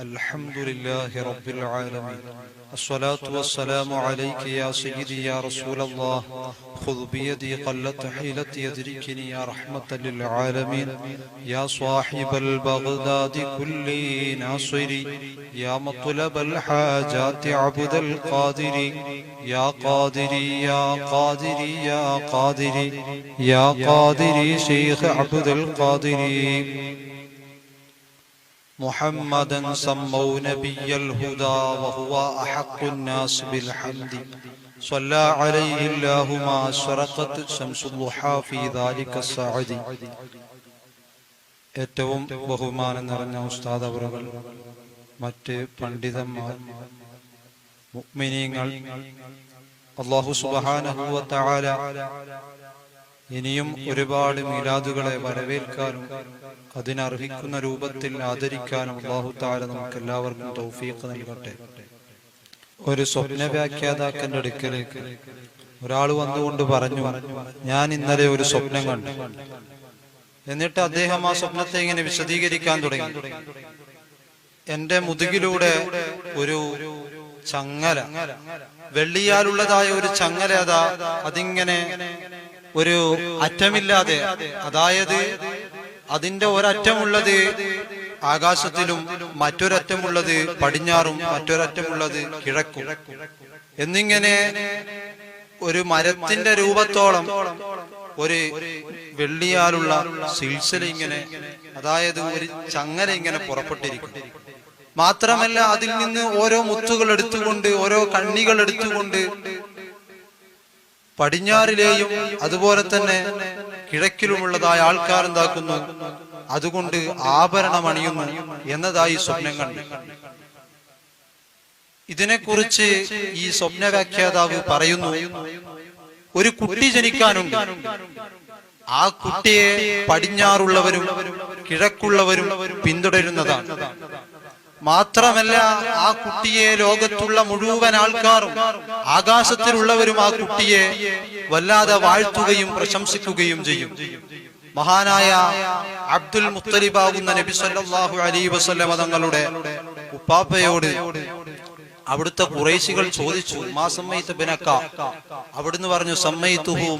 الحمد لله رب العالمين الصلاة والسلام عليك يا سيدي يا رسول الله خذ بيدي قلت حيلتي يدركني يا رحمة للعالمين يا صاحب البغداد كل ناصري يا مطلب الحاجات عبد القادر يا قادري يا قادري يا قادري يا قادري شيخ عبد القادر محمدا سموا نبي الهدى وهو أحق الناس بالحمد صلى عليه الله ما أشرقت شمس الضحى في ذلك السعد ഏറ്റവും ബഹുമാനം നിറഞ്ഞ ഉസ്താദ് അവറുകൾ മറ്റ് പണ്ഡിതന്മാർ മുഅ്മിനീങ്ങൾ അള്ളാഹു സുബ്ഹാനഹു വ തആല ഇനിയും ഒരുപാട് മീലാദുകളെ വരവേൽക്കാനും അതിനർഹിക്കുന്ന രൂപത്തിൽ ആദരിക്കാനും അള്ളാഹു താര നമുക്ക് എല്ലാവർക്കും തൗഫീഖ് നൽകട്ടെ. ഒരു സ്വപ്ന വ്യാഖ്യാതാക്കന്റെ അടുക്കലേക്ക് ഒരാൾ വന്നുകൊണ്ട് പറഞ്ഞു ഞാൻ ഇന്നലെ ഒരു സ്വപ്നം കണ്ടു. എന്നിട്ട് അദ്ദേഹം ആ സ്വപ്നത്തെ ഇങ്ങനെ വിശദീകരിക്കാൻ തുടങ്ങി. എന്റെ മുതുകിലൂടെ ഒരു ചങ്ങല വെള്ളിയാലുള്ളതായ ഒരു ചങ്ങല അതാ അതിങ്ങനെ ഒരു അറ്റമില്ലാതെ അതായത് അതിന്റെ ഒരറ്റമുള്ളത് ആകാശത്തിലും മറ്റൊരറ്റമുള്ളത് പടിഞ്ഞാറും മറ്റൊരറ്റമുള്ളത് കിഴക്കും. എന്നിങ്ങനെ ഒരു മരത്തിന്റെ രൂപത്തോളം ഒരു വെള്ളിയാലുള്ള സിൽസില ഇങ്ങനെ അതായത് ഒരു ചങ്ങല ഇങ്ങനെ പുറപ്പെട്ടിരിക്കും മാത്രമല്ല അതിൽ നിന്ന് ഓരോ മുത്തുകൾ എടുത്തുകൊണ്ട് ഓരോ കണ്ണികൾ എടുത്തുകൊണ്ട് പടിഞ്ഞാറിലെയും അതുപോലെ തന്നെ കിഴക്കിലുമുള്ളതായ ആൾക്കാർ എന്താക്കുന്നു? അതുകൊണ്ട് ആഭരണം അണിയുന്നു എന്നതായി സ്വപ്നം കണ്ടു. ഇതിനെക്കുറിച്ച് ഈ സ്വപ്ന വ്യാഖ്യാതാവ് പറയുന്നു ഒരു കുട്ടി ജനിക്കാനുണ്ട്. ആ കുട്ടിയെ പടിഞ്ഞാറുള്ളവരും കിഴക്കുള്ളവരും പിന്തുടരുന്നതാണ്. മാത്രമല്ല ആ കുട്ടിയെ ലോകത്തുള്ള മുഴുവൻ ആൾക്കാരും ആകാശത്തിലുള്ളവരും ആ കുട്ടിയെ വല്ലാതെ വാഴ്ത്തുകയും പ്രശംസിക്കുകയും ചെയ്യും. മഹാനായ അബ്ദുൽ മുത്തലിബാകുന്ന നബി സല്ലല്ലാഹു അലൈഹി വസല്ലമ തങ്ങളുടെ ഉപ്പാപ്പയോട് അവിടുത്തെ കുറേശികൾ ചോദിച്ചു മാ അവിടുന്ന് പറഞ്ഞു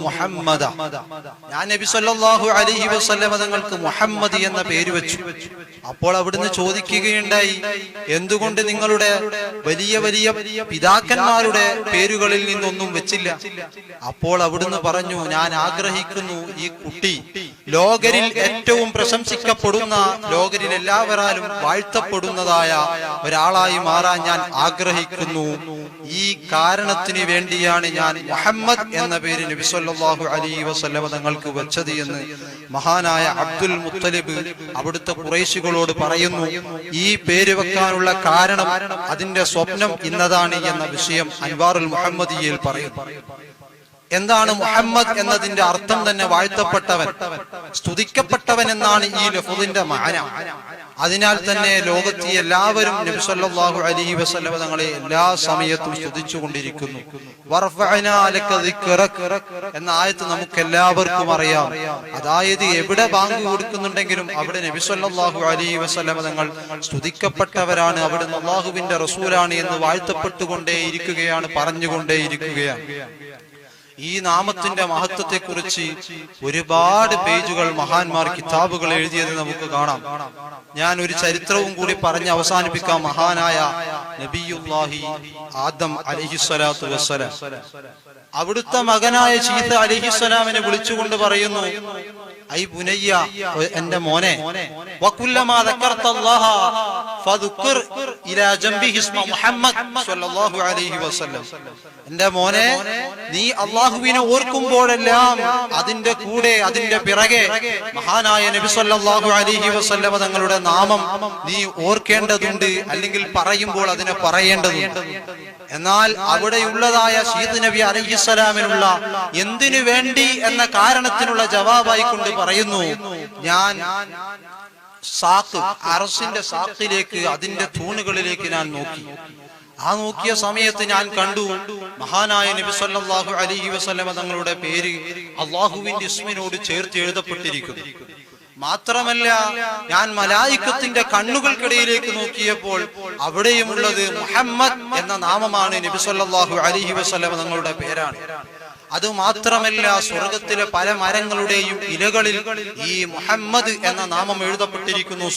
മുഹമ്മദ. ഞാൻ നബി സല്ലല്ലാഹു അലൈഹി വസല്ലമ തങ്ങൾക്ക് മുഹമ്മദ് എന്ന പേര് വെച്ചു. അപ്പോൾ അവിടുന്ന് ചോദിക്കുകയുണ്ടായി എന്തുകൊണ്ട് നിങ്ങളുടെ വലിയ വലിയ പിതാക്കന്മാരുടെ പേരുകളിൽ നിന്നൊന്നും വെച്ചില്ല? അപ്പോൾ അവിടുന്ന് പറഞ്ഞു ഞാൻ ആഗ്രഹിക്കുന്നു ഈ കുട്ടി ലോകരിൽ ഏറ്റവും പ്രശംസിക്കപ്പെടുന്ന ലോകരിൽ എല്ലാവരാലും വാഴ്ത്തപ്പെടുന്നതായ ഒരാളായി മാറാൻ ഞാൻ ആഗ്രഹിക്കുന്നു. ഈ കാരണത്തിന് വേണ്ടിയാണ് ഞാൻ മുഹമ്മദ് എന്ന പേര് നബി സല്ലല്ലാഹു അലൈഹി വസല്ലമ തങ്ങൾക്ക് വെച്ചത് എന്ന് മഹാനായ അബ്ദുൽ മുത്തലിബ് അവിടുത്തെ കുറേശികളോട് പറയുന്നു. ഈ പേര് വെക്കാനുള്ള കാരണം അതിന്റെ സ്വപ്നം ഇന്നതാണ് എന്ന വിഷയം അൻവാറുൽ മുഹമ്മദിയയിൽ പറയുന്നു. എന്താണ് മുഹമ്മദ് എന്നതിന്റെ അർത്ഥം തന്നെ വാഴ്ത്തപ്പെട്ടവൻ സ്തുതിക്കപ്പെട്ടവൻ എന്നാണ് ഈ ലഫുദിന്റെ മാന. അതിനാൽ തന്നെ ലോകത്തെ എല്ലാവരും നബി സല്ലല്ലാഹു അലൈഹി വസല്ലം തങ്ങളെ എല്ലാ സമയത്തും സ്തുതിച്ചു കൊണ്ടിരിക്കുന്നു. വർഫഅനാ ലക ദിക്റക എന്ന ആയത്ത് നമുക്ക് എല്ലാവർക്കും അറിയാം. അതായത് എവിടെ ബാങ്ക് കൊടുക്കുന്നുണ്ടെങ്കിലും അവിടെ നബി സല്ലല്ലാഹു അലൈഹി വസല്ലം തങ്ങൾ സ്തുതിക്കപ്പെട്ടവരാണ്. അവിടെ അള്ളാഹുവിന്റെ റസൂലാണ് എന്ന് വാഴ്ത്തപ്പെട്ടുകൊണ്ടേ ഇരിക്കുകയാണ് പറഞ്ഞുകൊണ്ടേ ഇരിക്കുകയാണ് ഈ നാമത്തിന്റെ മഹത്വത്തെ കുറിച്ച് ഒരുപാട് പേജുകൾ മഹാന്മാർ കിതാബുകൾ എഴുതിയത് നമുക്ക് കാണാം. ഞാൻ ഒരു ചരിത്രവും കൂടി പറഞ്ഞ് അവസാനിപ്പിക്കാം. മഹാനായ നബിയുല്ലാഹി ആദം അലഹിസ്വലാത്തു അവിടുത്തെ മകനായ ചീത്ത അലഹിസ്വലാമിനെ വിളിച്ചുകൊണ്ട് പറയുന്നു ഐ എന്റെ മോനെ എന്റെ മോനെ നീ അള്ളാഹുവിനെ ഓർക്കുമ്പോഴെല്ലാം അതിന്റെ കൂടെ അതിന്റെ പിറകെ മഹാനായ നബി സല്ലാഹു അലഹി വസല്ലമ തങ്ങളുടെ നാമം നീ ഓർക്കേണ്ടതുണ്ട് അല്ലെങ്കിൽ പറയുമ്പോൾ അതിനെ പറയേണ്ടതുണ്ട്. എന്നാൽ അവിടെയുള്ളതായ ഷീദ് നബി അലഹിസ്സലാമിനുള്ള എന്തിനു വേണ്ടി എന്ന കാരണത്തിനുള്ള ജവാബായി കൊണ്ട് പറയുന്നു ഞാൻ സാക്ക് അറസിന്റെ സാക്കിലേക്ക് അതിന്റെ തൂണുകളിലേക്ക് ഞാൻ നോക്കി. ആ നോക്കിയ സമയത്ത് ഞാൻ കണ്ടു മഹാനായ നബി സല്ലല്ലാഹു അലൈഹി വസല്ലമ തങ്ങളുടെ പേര് അള്ളാഹുവിന്റെ ഇസ്മിനോട് ചേർത്ത് എഴുതപ്പെട്ടിരിക്കുന്നു. മാത്രമല്ല ഞാൻ മലായിക്കത്തിന്റെ കണ്ണുകൾക്കിടയിലേക്ക് നോക്കിയപ്പോൾ അവിടെയുമുള്ളത് മുഹമ്മദ് എന്ന നാമമാണ് നബി സല്ലല്ലാഹു അലൈഹി വസല്ലമ തങ്ങളുടെ പേരാണ്. അത് മാത്രമല്ല സ്വർഗത്തിലെ പല മരങ്ങളുടെയും ഇലകളിൽ ഈ മുഹമ്മദ് എന്ന നാമം എഴുതപ്പെട്ടിരിക്കുന്നു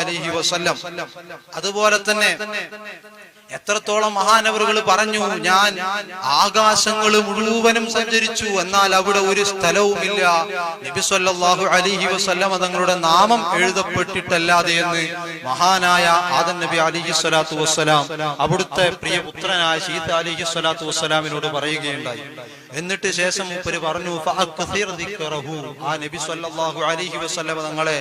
അലൈഹി വസല്ലം. അതുപോലെ തന്നെ എത്രത്തോളം മഹാനവറുകൾ പറഞ്ഞു ഞാൻ ആകാശങ്ങൾ മുഴുവനും സഞ്ചരിച്ചു എന്നാൽ അവിടെ ഒരു സ്ഥലവുമില്ല നബി സല്ലല്ലാഹു അലൈഹി വസല്ലമ തങ്ങളുടെ നാമം എഴുതപ്പെട്ടിട്ടല്ലാതെ എന്ന് മഹാനായ ആദൻ നബി അലിഹി സ്വലാത്തു വസ്സലാം അവിടുത്തെ പ്രിയ പുത്രനായ ശീത അലിഹി സ്വലാത്തു വസ്സലാമിനോട് പറയുകയുണ്ടായി എന്നിട്ട് ശേഷം മൂപ്പര് പറഞ്ഞു. ആ നബി സല്ലല്ലാഹു അലൈഹി വസല്ലമ തങ്ങളെ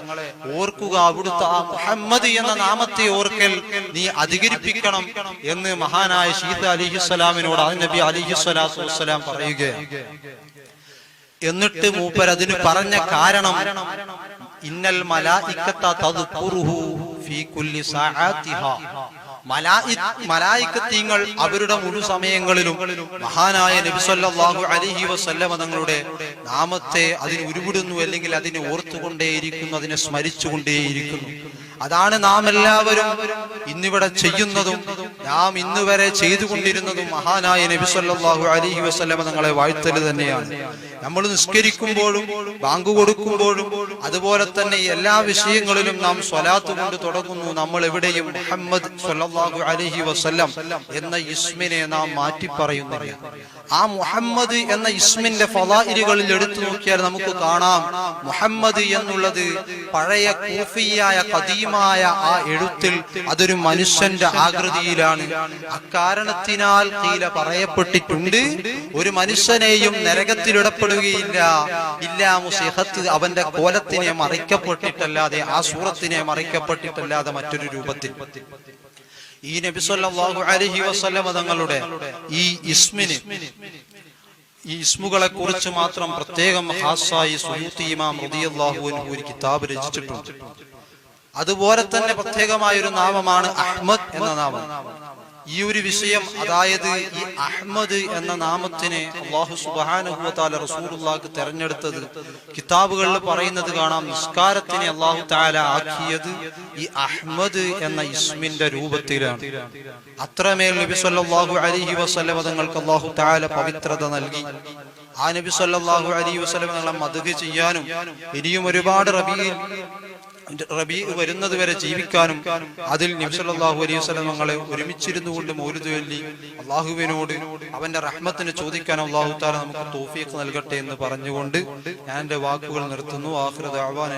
ഓർക്കുക അവിടുത്തെ ആ മുഹമ്മദ് എന്ന നാമത്തെ ഓർക്കൽ നീ അധികരിപ്പിക്കണം എന്ന് മഹാനായ ഷീദ അലിഹിസ്സലാമിനോട് ആ നബി അലിഹിസ്വലാത്തു വസ്സലാം പറയുകയാണ്. എന്നിട്ട് മൂപ്പർ അതിന് പറഞ്ഞ കാരണം ഇന്നൽ മലായിക്കത്തീങ്ങൾ അവരുടെ മുഴു സമയങ്ങളിലും മഹാനായ നബി അലിഹി അലൈഹി വസല്ലമ തങ്ങളുടെ നാമത്തെ അതിന് ഉരുവിടുന്നു അല്ലെങ്കിൽ അതിനെ ഓർത്തുകൊണ്ടേയിരിക്കുന്നു അതിനെ സ്മരിച്ചുകൊണ്ടേയിരിക്കുന്നു. അതാണ് നാം എല്ലാവരും ഇന്നിവിടെ ചെയ്യുന്നതും നാം ഇന്നുവരെ ചെയ്തുകൊണ്ടിരുന്നതും മഹാനായ നബി സല്ലല്ലാഹു അലൈഹി വസല്ലമ തങ്ങളെ വാഴ്ത്തൽ തന്നെയാണ്. നമ്മൾ നിസ്കരിക്കുമ്പോഴും ബാങ്ക് കൊടുക്കുമ്പോഴും അതുപോലെ തന്നെ എല്ലാ വിഷയങ്ങളിലും നാം സ്വലാത്ത് കൊണ്ട് തുടങ്ങുന്നു. നമ്മൾ എവിടെയും മുഹമ്മദ് അലഹി വസല്ലം എന്ന ഇസ്മിനെ നാം മാറ്റി പറയുന്നില്ല ആ മുഹമ്മദ് എന്ന ഇസ്മിന്റെ ഫലായിലുകളിൽ എടുത്തു നോക്കിയാൽ നമുക്ക് കാണാം. മുഹമ്മദ് എന്നുള്ളത് പഴയ കൂഫിയായ കദീമായ ആ എഴുത്തിൽ അതൊരു മനുഷ്യന്റെ ആകൃതിയിലാണ്. അക്കാരണത്തിനാൽ കീല പറയപ്പെട്ടിട്ടുണ്ട്. ഒരു മനുഷ്യനെയും നരകത്തിലിടപ്പെടുകയില്ല ഇല്ലാ മുസിഹത്ത് അവന്റെ കോലത്തിനെ മറിക്കപ്പെട്ടിട്ടല്ലാതെ ആ സൂറത്തിനെ മറിക്കപ്പെട്ടിട്ടല്ലാതെ മറ്റൊരു രൂപത്തിൽ. ഈ നബി സല്ലല്ലാഹു അലൈഹി വസല്ലമ തങ്ങളുടെ ഈ ഇസ്മിന് ഈ ഇസ്മുകളെ കുറിച്ച് മാത്രം പ്രത്യേകം ഹാസായി സുയൂത്തി ഇമാം റളിയല്ലാഹു അൻഹു ഒരു കിതാബ് രചിച്ചിട്ടുണ്ട്. അതുപോലെ തന്നെ പ്രത്യേകമായ ഒരു നാമമാണ് അഹ്മദ് എന്ന നാമം. ഈ ഒരു വിഷയം അതായത് ഈ അഹ്മദ് എന്ന നാമത്തിനെ അള്ളാഹു സുബാനുഹു റസൂറുല്ലാക്ക് തെരഞ്ഞെടുത്തത് കിതാബുകളിൽ പറയുന്നത് കാണാം നിസ്കാരത്തിന് അള്ളാഹു താല ആക്കിയത് ഈ അഹ്മദ് എന്ന ഇസ്മിന്റെ രൂപത്തിലാണ്. അത്രമേൽ നബി സല്ലല്ലാഹു അലൈഹി വസല്ലം തങ്ങൾക്ക് അള്ളാഹു താല പവിത്രത നൽകി. ആ നബി സല്ലല്ലാഹു അലൈഹി വസ്ലം മദഹ് ചെയ്യാനും ഇനിയും ഒരുപാട് റബിയിൽ റബി വരുന്നത് വരെ ജീവിക്കാനും അതിൽ നബ്സല്ലാഹു അലൈഹി സ്വലങ്ങളെ ഒരുമിച്ചിരുന്നു കൊണ്ട് മൗലുദ് ചൊല്ലി അള്ളാഹുവിനോട് അവന്റെ റഹ്മത്തിന് ചോദിക്കാൻ അള്ളാഹു താല നമുക്ക് തോഫീഖ് നൽകട്ടെ എന്ന് പറഞ്ഞുകൊണ്ട് ഞാൻ എന്റെ വാക്കുകൾ നിർത്തുന്നു.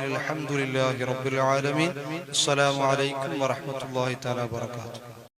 അൽഹംദുലില്ലാഹി റബ്ബിൽ ആലമീൻ. അസ്സലാമു അലൈക്കും വറഹ്മത്തുള്ളാഹി തആല വബറകാതുഹു.